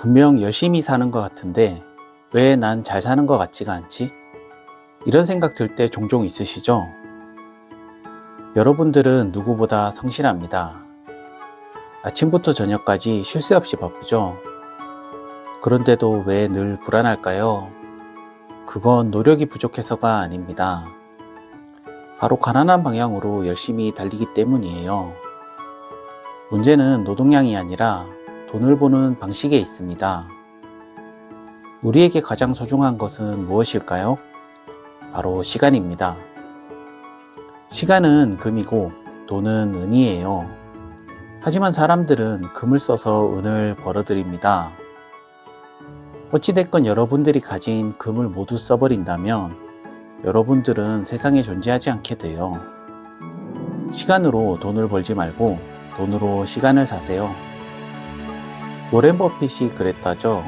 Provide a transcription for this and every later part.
분명 열심히 사는 것 같은데 왜 난 잘 사는 것 같지가 않지? 이런 생각 들 때 종종 있으시죠? 여러분들은 누구보다 성실합니다. 아침부터 저녁까지 쉴 새 없이 바쁘죠? 그런데도 왜 늘 불안할까요? 그건 노력이 부족해서가 아닙니다. 바로 가난한 방향으로 열심히 달리기 때문이에요. 문제는 노동량이 아니라 돈을 버는 방식에 있습니다. 우리에게 가장 소중한 것은 무엇일까요? 바로 시간입니다. 시간은 금이고 돈은 은이에요. 하지만 사람들은 금을 써서 은을 벌어들입니다. 어찌됐건 여러분들이 가진 금을 모두 써버린다면 여러분들은 세상에 존재하지 않게 돼요. 시간으로 돈을 벌지 말고 돈으로 시간을 사세요. 워렌 버핏이 그랬다죠.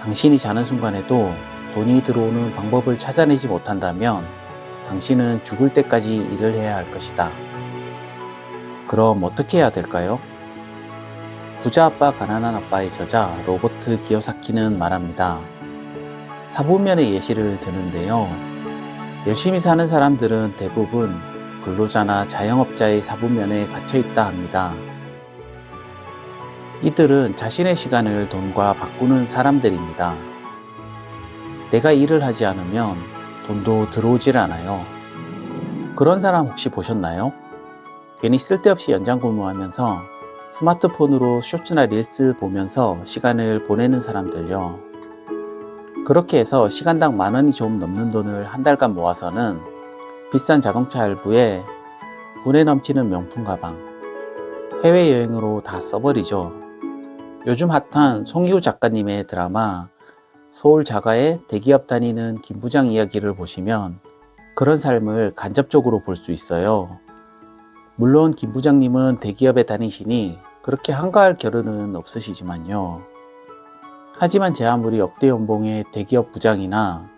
당신이 자는 순간에도 돈이 들어오는 방법을 찾아내지 못한다면 당신은 죽을 때까지 일을 해야 할 것이다. 그럼 어떻게 해야 될까요? 부자 아빠 가난한 아빠의 저자 로버트 기요사키는 말합니다. 사부면의 예시를 드는데요. 열심히 사는 사람들은 대부분 근로자나 자영업자의 사부면에 갇혀 있다 합니다. 이들은 자신의 시간을 돈과 바꾸는 사람들입니다. 내가 일을 하지 않으면 돈도 들어오질 않아요. 그런 사람 혹시 보셨나요? 괜히 쓸데없이 연장 근무하면서 스마트폰으로 쇼츠나 릴스 보면서 시간을 보내는 사람들요. 그렇게 해서 시간당 만 원이 좀 넘는 돈을 한 달간 모아서는 비싼 자동차 할부에 분에 넘치는 명품 가방, 해외여행으로 다 써버리죠. 요즘 핫한 송희우 작가님의 드라마 서울 자가의 대기업 다니는 김 부장 이야기를 보시면 그런 삶을 간접적으로 볼 수 있어요. 물론 김 부장님은 대기업에 다니시니 그렇게 한가할 겨를은 없으시지만요. 하지만 제 아무리 역대 연봉의 대기업 부장이나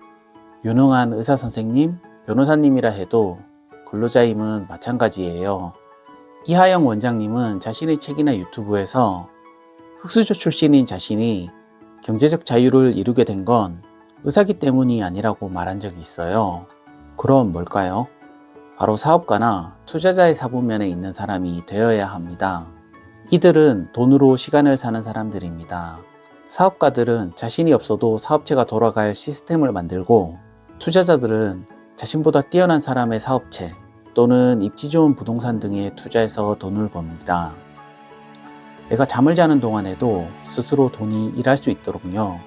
유능한 의사 선생님, 변호사님이라 해도 근로자임은 마찬가지예요. 이하영 원장님은 자신의 책이나 유튜브에서 흑수저 출신인 자신이 경제적 자유를 이루게 된 건 의사기 때문이 아니라고 말한 적이 있어요. 그럼 뭘까요? 바로 사업가나 투자자의 사부면에 있는 사람이 되어야 합니다. 이들은 돈으로 시간을 사는 사람들입니다. 사업가들은 자신이 없어도 사업체가 돌아갈 시스템을 만들고 투자자들은 자신보다 뛰어난 사람의 사업체 또는 입지 좋은 부동산 등에 투자해서 돈을 법니다. 내가 잠을 자는 동안에도 스스로 돈이 일할 수 있도록요.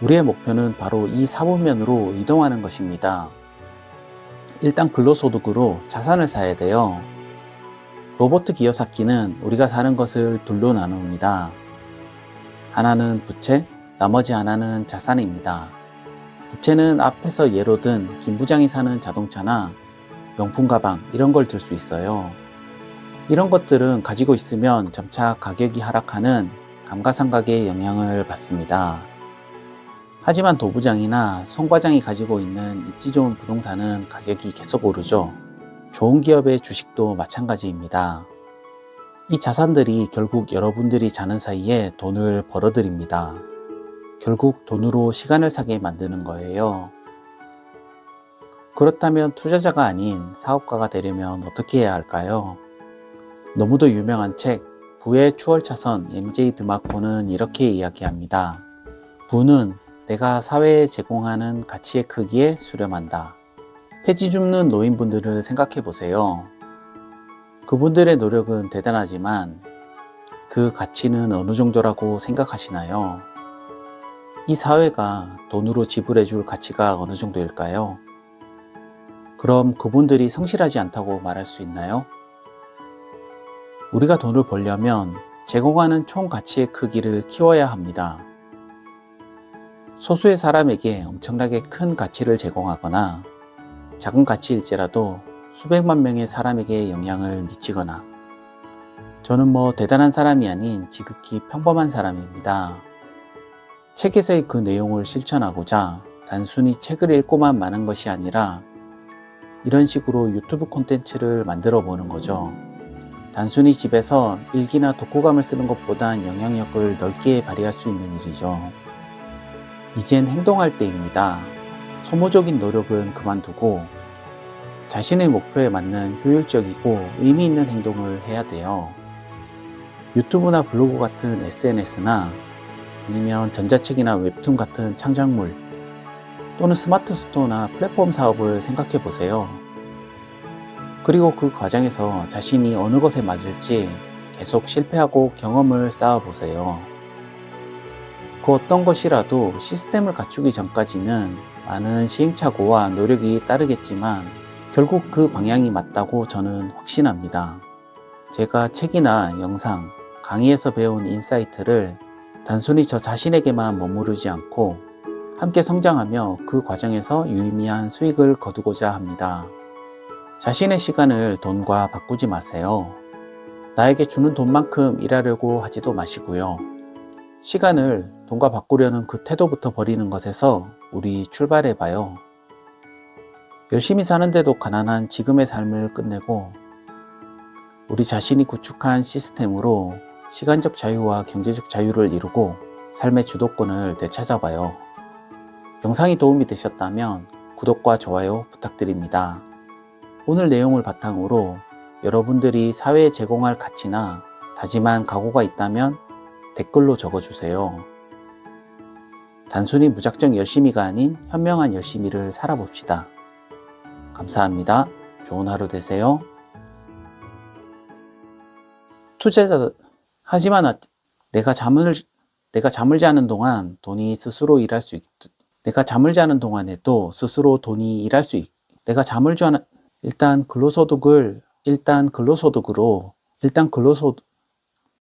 우리의 목표는 바로 이 사부면으로 이동하는 것입니다. 일단 근로소득으로 자산을 사야 돼요. 로버트 기요사키는 우리가 사는 것을 둘로 나눕니다. 하나는 부채, 나머지 하나는 자산입니다. 부채는 앞에서 예로 든 김 부장이 사는 자동차나 명품 가방 이런 걸 들 수 있어요. 이런 것들은 가지고 있으면 점차 가격이 하락하는 감가상각의 영향을 받습니다. 하지만 도부장이나 송과장이 가지고 있는 입지 좋은 부동산은 가격이 계속 오르죠. 좋은 기업의 주식도 마찬가지입니다. 이 자산들이 결국 여러분들이 자는 사이에 돈을 벌어들입니다. 결국 돈으로 시간을 사게 만드는 거예요. 그렇다면 투자자가 아닌 사업가가 되려면 어떻게 해야 할까요? 너무도 유명한 책 부의 추월차선 MJ 드마코는 이렇게 이야기합니다. 부는 내가 사회에 제공하는 가치의 크기에 수렴한다. 폐지 줍는 노인분들을 생각해 보세요. 그분들의 노력은 대단하지만 그 가치는 어느 정도라고 생각하시나요? 이 사회가 돈으로 지불해 줄 가치가 어느 정도일까요? 그럼 그분들이 성실하지 않다고 말할 수 있나요? 우리가 돈을 벌려면 제공하는 총 가치의 크기를 키워야 합니다. 소수의 사람에게 엄청나게 큰 가치를 제공하거나 작은 가치일지라도 수백만 명의 사람에게 영향을 미치거나 저는 뭐 대단한 사람이 아닌 지극히 평범한 사람입니다. 책에서의 그 내용을 실천하고자 단순히 책을 읽고만 마는 것이 아니라 이런 식으로 유튜브 콘텐츠를 만들어 보는 거죠. 단순히 집에서 일기나 독후감을 쓰는 것보단 영향력을 넓게 발휘할 수 있는 일이죠. 이젠 행동할 때입니다. 소모적인 노력은 그만두고 자신의 목표에 맞는 효율적이고 의미 있는 행동을 해야 돼요. 유튜브나 블로그 같은 SNS나 아니면 전자책이나 웹툰 같은 창작물 또는 스마트 스토어나 플랫폼 사업을 생각해 보세요. 그리고 그 과정에서 자신이 어느 것에 맞을지 계속 실패하고 경험을 쌓아 보세요. 그 어떤 것이라도 시스템을 갖추기 전까지는 많은 시행착오와 노력이 따르겠지만 결국 그 방향이 맞다고 저는 확신합니다. 제가 책이나 영상, 강의에서 배운 인사이트를 단순히 저 자신에게만 머무르지 않고 함께 성장하며 그 과정에서 유의미한 수익을 거두고자 합니다. 자신의 시간을 돈과 바꾸지 마세요. 나에게 주는 돈만큼 일하려고 하지도 마시고요. 시간을 돈과 바꾸려는 그 태도부터 버리는 것에서 우리 출발해 봐요. 열심히 사는데도 가난한 지금의 삶을 끝내고 우리 자신이 구축한 시스템으로 시간적 자유와 경제적 자유를 이루고 삶의 주도권을 되찾아봐요. 영상이 도움이 되셨다면 구독과 좋아요 부탁드립니다. 오늘 내용을 바탕으로 여러분들이 사회에 제공할 가치나 다짐한 각오가 있다면 댓글로 적어주세요. 단순히 무작정 열심히가 아닌 현명한 열심히를 살아봅시다. 감사합니다. 좋은 하루 되세요. 투자자 하지만 아- 내가 잠을 내가 잠을 자는 동안 돈이 스스로 일할 수 있. 내가 잠을 자는 동안에도 스스로 돈이 일할 수 있. 내가 잠을 자는 일단 근로소득을 일단 근로소득으로 일단 근로소